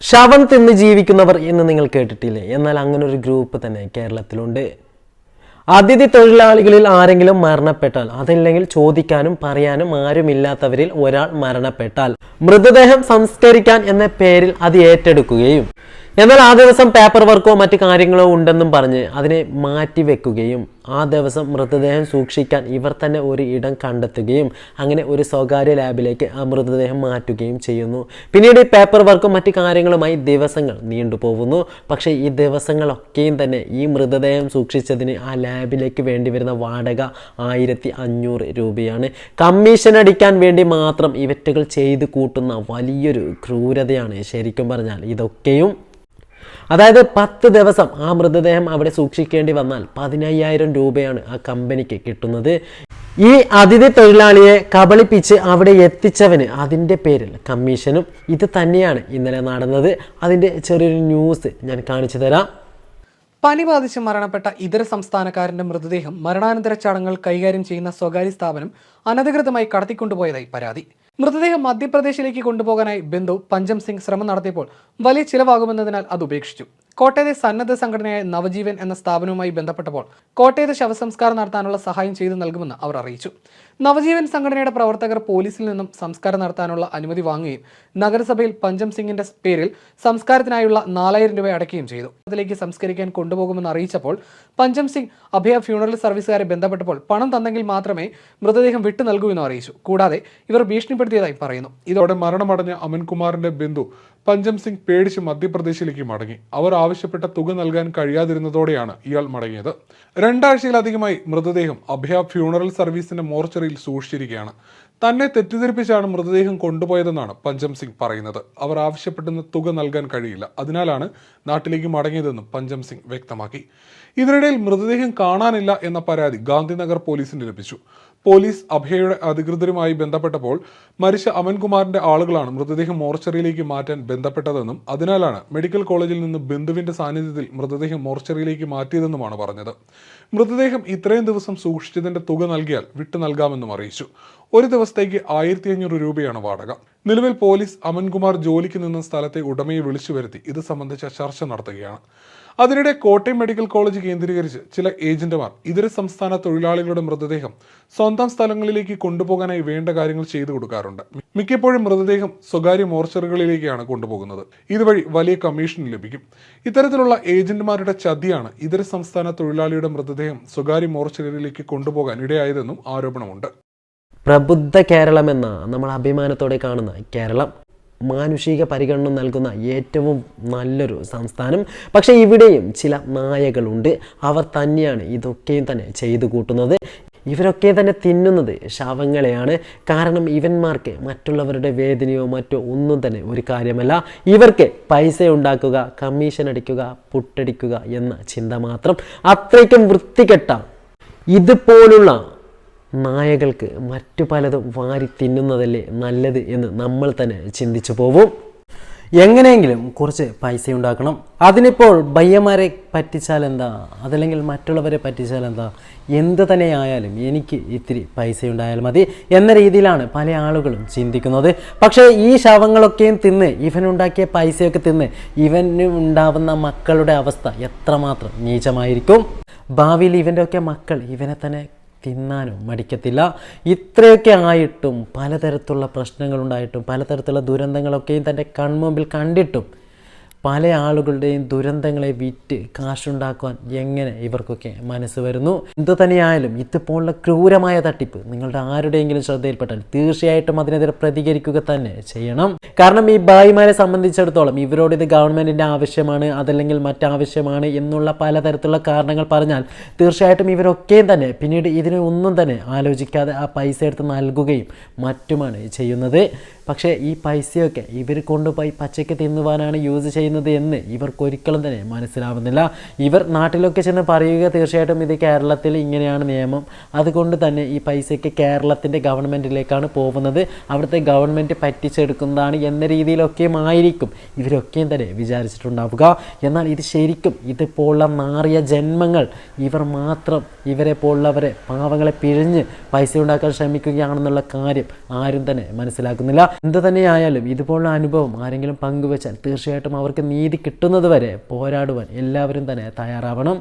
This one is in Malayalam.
ശവം തിന്ന് ജീവിക്കുന്നവർ എന്ന് നിങ്ങൾ കേട്ടിട്ടില്ലേ? എന്നാൽ അങ്ങനെ ഒരു ഗ്രൂപ്പ് തന്നെ കേരളത്തിലുണ്ട്. അതിഥി തൊഴിലാളികളിൽ ആരെങ്കിലും മരണപ്പെട്ടാൽ അതല്ലെങ്കിൽ ചോദിക്കാനും പറയാനും ആരുമില്ലാത്തവരിൽ ഒരാൾ മരണപ്പെട്ടാൽ മൃതദേഹം സംസ്കരിക്കാൻ എന്ന പേരിൽ അത് ഏറ്റെടുക്കുകയും എന്നാൽ ആ ദിവസം പേപ്പർ വർക്കോ മറ്റു കാര്യങ്ങളോ ഉണ്ടെന്നും പറഞ്ഞ് അതിനെ മാറ്റി വെക്കുകയും ആ ദിവസം മൃതദേഹം സൂക്ഷിക്കാൻ ഇവർ തന്നെ ഒരു ഇടം കണ്ടെത്തുകയും അങ്ങനെ ഒരു സ്വകാര്യ ലാബിലേക്ക് ആ മൃതദേഹം മാറ്റുകയും ചെയ്യുന്നു. പിന്നീട് ഈ പേപ്പർ വർക്കും മറ്റു കാര്യങ്ങളുമായി ദിവസങ്ങൾ നീണ്ടുപോകുന്നു. പക്ഷേ ഈ ദിവസങ്ങളൊക്കെയും തന്നെ ഈ മൃതദേഹം സൂക്ഷിച്ചതിന് ആ ലാബിലേക്ക് വേണ്ടി വരുന്ന വാടക ആയിരത്തി അഞ്ഞൂറ് രൂപയാണ്. കമ്മീഷൻ അടിക്കാൻ വേണ്ടി മാത്രം ഇവറ്റുകൾ ചെയ്തു കൂട്ടുന്ന വലിയൊരു ക്രൂരതയാണ് ശരിക്കും പറഞ്ഞാൽ. ഇതൊക്കെയും അതായത് പത്ത് ദിവസം ആ മൃതദേഹം അവിടെ സൂക്ഷിക്കേണ്ടി വന്നാൽ പതിനയ്യായിരം രൂപയാണ് ആ കമ്പനിക്ക് കിട്ടുന്നത്. ഈ അതിഥി തൊഴിലാളിയെ കബളിപ്പിച്ച് അവിടെ എത്തിച്ചവന് അതിന്റെ പേരിൽ കമ്മീഷനും ഇത് തന്നെയാണ് ഇന്നലെ നടന്നത്. അതിന്റെ ചെറിയൊരു ന്യൂസ് ഞാൻ കാണിച്ചു തരാം. പനി ബാധിച്ച് മരണപ്പെട്ട ഇതര സംസ്ഥാനക്കാരന്റെ മൃതദേഹം മരണാനന്തര ചടങ്ങുകൾ കൈകാര്യം ചെയ്യുന്ന സ്വകാര്യ സ്ഥാപനം അനധികൃതമായി കടത്തിക്കൊണ്ടുപോയതായി പരാതി. മൃതദേഹം മധ്യപ്രദേശിലേക്ക് കൊണ്ടുപോകാനായി ബന്ധു പഞ്ചം സിംഗ് ശ്രമം നടത്തിയപ്പോൾ വലിയ ചിലവാകുമെന്നതിനാൽ അത് ഉപേക്ഷിച്ചു കോട്ടയത്തെ സന്നദ്ധ സംഘടനയായ നവജീവൻ എന്ന സ്ഥാപനവുമായി ബന്ധപ്പെട്ടപ്പോൾ കോട്ടയത്ത് ശവസംസ്കാരം നടത്താനുള്ള സഹായം ചെയ്തു നൽകുമെന്ന് അവർ അറിയിച്ചു. നവജീവൻ സംഘടനയുടെ പ്രവർത്തകർ പോലീസിൽ നിന്നും സംസ്കാരം നടത്താനുള്ള അനുമതി വാങ്ങുകയും നഗരസഭയിൽ പഞ്ചം സിംഗിന്റെ പേരിൽ സംസ്കാരത്തിനായുള്ള നാലായിരം രൂപ അടയ്ക്കുകയും ചെയ്തു. അതിലേക്ക് സംസ്കരിക്കാൻ കൊണ്ടുപോകുമെന്ന് അറിയിച്ചപ്പോൾ പഞ്ചം സിംഗ് അഭയ ഫ്യൂണറൽ സർവീസുകാരെ ബന്ധപ്പെട്ടപ്പോൾ പണം തന്നെങ്കിൽ മാത്രമേ മൃതദേഹം വിട്ടു നൽകൂ എന്ന് അറിയിച്ചു. കൂടാതെ ഇവർ ഭീഷണിപ്പെടുത്തിയതായി പറയുന്നു. ഇതോടെ മരണമടഞ്ഞ അമൻകുമാറിന്റെ ബന്ധു പഞ്ചം സിംഗ് പേടിച്ച് മധ്യപ്രദേശിലേക്ക് മടങ്ങി. അവർ ആവശ്യപ്പെട്ട തുക നൽകാൻ കഴിയാതിരുന്നതോടെയാണ് ഇയാൾ മടങ്ങിയത്. രണ്ടാഴ്ചയിലധികമായി മൃതദേഹം അഭയ ഫ്യൂണറൽ സർവീസിന്റെ മോർച്ചറിയിൽ സൂക്ഷിച്ചിരിക്കുകയാണ്. തന്നെ തെറ്റിദ്ധരിപ്പിച്ചാണ് മൃതദേഹം കൊണ്ടുപോയതെന്നാണ് പഞ്ചം സിംഗ് പറയുന്നത്. അവർ ആവശ്യപ്പെടുന്ന തുക നൽകാൻ കഴിയില്ല. അതിനാലാണ് നാട്ടിലേക്ക് മടങ്ങിയതെന്നും പഞ്ചം സിംഗ് വ്യക്തമാക്കി. ഇതിനിടയിൽ മൃതദേഹം കാണാനില്ല എന്ന പരാതി ഗാന്ധിനഗർ പോലീസിന് ലഭിച്ചു. പോലീസ് അഭയയുടെ അധികൃതരുമായി ബന്ധപ്പെട്ടപ്പോൾ മരിച്ച അമൻകുമാറിന്റെ ആളുകളാണ് മൃതദേഹം മോർച്ചറിയിലേക്ക് മാറ്റാൻ ബന്ധപ്പെട്ടതെന്നും അതിനാലാണ് മെഡിക്കൽ കോളേജിൽ നിന്ന് ബന്ധുവിന്റെ സാന്നിധ്യത്തിൽ മൃതദേഹം മോർച്ചറിയിലേക്ക് മാറ്റിയതെന്നുമാണ് പറഞ്ഞത്. മൃതദേഹം ഇത്രയും ദിവസം സൂക്ഷിച്ചതിന്റെ തുക നൽകിയാൽ വിട്ടു നൽകാമെന്നും അറിയിച്ചു. ഒരു ദിവസത്തേക്ക് ആയിരത്തി അഞ്ഞൂറ് രൂപയാണ് വാടക. നിലവിൽ പോലീസ് അമൻകുമാർ ജോലിക്ക് നിന്ന സ്ഥലത്തെ ഉടമയെ വിളിച്ചു വരുത്തി. ഇത് സംബന്ധിച്ച ചർച്ച നടത്തുകയാണ്. അതിനിടെ കോട്ടയം മെഡിക്കൽ കോളേജ് കേന്ദ്രീകരിച്ച് ചില ഏജന്റുമാർ ഇതര സംസ്ഥാന തൊഴിലാളികളുടെ മൃതദേഹം സ്വന്തം സ്ഥലങ്ങളിലേക്ക് കൊണ്ടുപോകാനായി വേണ്ട കാര്യങ്ങൾ ചെയ്തു കൊടുക്കാറുണ്ട്. മിക്കപ്പോഴും മൃതദേഹം സ്വകാര്യ മോർച്ചറികളിലേക്കാണ് കൊണ്ടുപോകുന്നത്. ഇതുവഴി വലിയ കമ്മീഷൻ ലഭിക്കും. ഇത്തരത്തിലുള്ള ഏജന്റുമാരുടെ ചതിയാണ് ഇതര സംസ്ഥാന തൊഴിലാളിയുടെ മൃതദേഹം സ്വകാര്യ മോർച്ചറികളിലേക്ക് കൊണ്ടുപോകാൻ ഇടയായതെന്നും ആരോപണമുണ്ട്. പ്രബുദ്ധ കേരളമെന്ന നമ്മൾ അഭിമാനത്തോടെ കാണുന്ന കേരളം മാനുഷിക പരിഗണന നൽകുന്ന ഏറ്റവും നല്ലൊരു സംസ്ഥാനം. പക്ഷേ ഇവിടെയും ചില നായകളുണ്ട്. അവർ തന്നെയാണ് ഇതൊക്കെയും തന്നെ ചെയ്തു കൂട്ടുന്നത്. ഇവരൊക്കെ തന്നെ തിന്നുന്നത് ശവങ്ങളെയാണ്. കാരണം ഇവന്മാർക്ക് മറ്റുള്ളവരുടെ വേദനയോ മറ്റോ ഒന്നും തന്നെ ഒരു കാര്യമല്ല. ഇവർക്ക് പൈസ ഉണ്ടാക്കുക കമ്മീഷൻ അടിക്കുക പുട്ടടിക്കുക എന്ന ചിന്ത മാത്രം. അത്രയ്ക്കും വൃത്തികെട്ട ഇതുപോലുള്ള നായകൾക്ക് മറ്റു പലതും വാരി തിന്നുന്നതല്ലേ നല്ലത് എന്ന് നമ്മൾ തന്നെ ചിന്തിച്ചു പോവും. എങ്ങനെയെങ്കിലും കുറച്ച് പൈസ ഉണ്ടാക്കണം. അതിനിപ്പോൾ ബയ്യന്മാരെ പറ്റിച്ചാൽ എന്താ? അതല്ലെങ്കിൽ മറ്റുള്ളവരെ പറ്റിച്ചാൽ എന്താ? എന്ത് തന്നെ ആയാലും എനിക്ക് ഇത്തിരി പൈസ ഉണ്ടായാൽ മതി എന്ന രീതിയിലാണ് പല ആളുകളും ചിന്തിക്കുന്നത്. പക്ഷേ ഈ ശവങ്ങളൊക്കെയും തിന്ന് ഇവനുണ്ടാക്കിയ പൈസയൊക്കെ തിന്ന് ഇവന് ഉണ്ടാവുന്ന മക്കളുടെ അവസ്ഥ എത്രമാത്രം നീചമായിരിക്കും? ഭാവിയിൽ ഇവന്റെ ഒക്കെ മക്കൾ ഇവനെ തന്നെ തിന്നാനും മടിക്കത്തില്ല. ഇത്രയൊക്കെ ആയിട്ടും പലതരത്തിലുള്ള പ്രശ്നങ്ങളുണ്ടായിട്ടും പലതരത്തിലുള്ള ദുരന്തങ്ങളൊക്കെയും തന്റെ കൺമുമ്പിൽ കണ്ടിട്ടും പല ആളുകളുടെയും ദുരന്തങ്ങളെ വിറ്റ് കാശുണ്ടാക്കുവാൻ എങ്ങനെ ഇവർക്കൊക്കെ മനസ്സ് വരുന്നു? എന്തു തന്നെയായാലും ഇതുപോലുള്ള ക്രൂരമായ തട്ടിപ്പ് നിങ്ങളുടെ ആരുടെയെങ്കിലും ശ്രദ്ധയിൽപ്പെട്ടാൽ തീർച്ചയായിട്ടും അതിനെതിരെ പ്രതികരിക്കുക തന്നെ ചെയ്യണം. കാരണം ഈ ഭായിമാരെ സംബന്ധിച്ചിടത്തോളം ഇവരോട് ഇത് ഗവൺമെന്റിന്റെ ആവശ്യമാണ് അതല്ലെങ്കിൽ മറ്റാവശ്യമാണ് എന്നുള്ള പലതരത്തിലുള്ള കാരണങ്ങൾ പറഞ്ഞാൽ തീർച്ചയായിട്ടും ഇവരൊക്കെയും തന്നെ പിന്നീട് ഇതിനെ ഒന്നും തന്നെ ആലോചിക്കാതെ ആ പൈസ എടുത്ത് നൽകുകയും മറ്റുമാണ് ചെയ്യുന്നത്. പക്ഷേ ഈ പൈസയൊക്കെ ഇവർ കൊണ്ടുപോയി പച്ചയ്ക്ക് തിന്നുവാനാണ് യൂസ് ചെയ്യുന്നത് എന്ന് ഇവർക്കൊരിക്കലും തന്നെ മനസ്സിലാവുന്നില്ല. ഇവർ നാട്ടിലൊക്കെ ചെന്ന് പറയുക തീർച്ചയായിട്ടും ഇത് കേരളത്തിൽ ഇങ്ങനെയാണ് നിയമം. അതുകൊണ്ട് തന്നെ ഈ പൈസയ്ക്ക് കേരളത്തിന്റെ ഗവൺമെന്റിലേക്കാണ് പോകുന്നത്. അവിടുത്തെ ഗവൺമെന്റ് പറ്റിച്ചെടുക്കുന്നതാണ് എന്ന രീതിയിലൊക്കെയും ആയിരിക്കും ഇവരൊക്കെയും തന്നെ വിചാരിച്ചിട്ടുണ്ടാവുക. എന്നാൽ ഇത് ശരിക്കും ഇതുപോലുള്ള മാറിയ ജന്മങ്ങൾ ഇവർ മാത്രം ഇവരെ പോലുള്ളവരെ പാവങ്ങളെ പിഴിഞ്ഞ് പൈസ ഉണ്ടാക്കാൻ ശ്രമിക്കുകയാണെന്നുള്ള കാര്യം ആരും തന്നെ മനസ്സിലാക്കുന്നില്ല. എന്ത് തന്നെയായാലും ഇതുപോലുള്ള അനുഭവം ആരെങ്കിലും പങ്കുവെച്ചാൽ തീർച്ചയായിട്ടും അവർക്ക് നീതി കിട്ടുന്നത് വരെ പോരാടുവാൻ എല്ലാവരും തന്നെ തയ്യാറാവണം.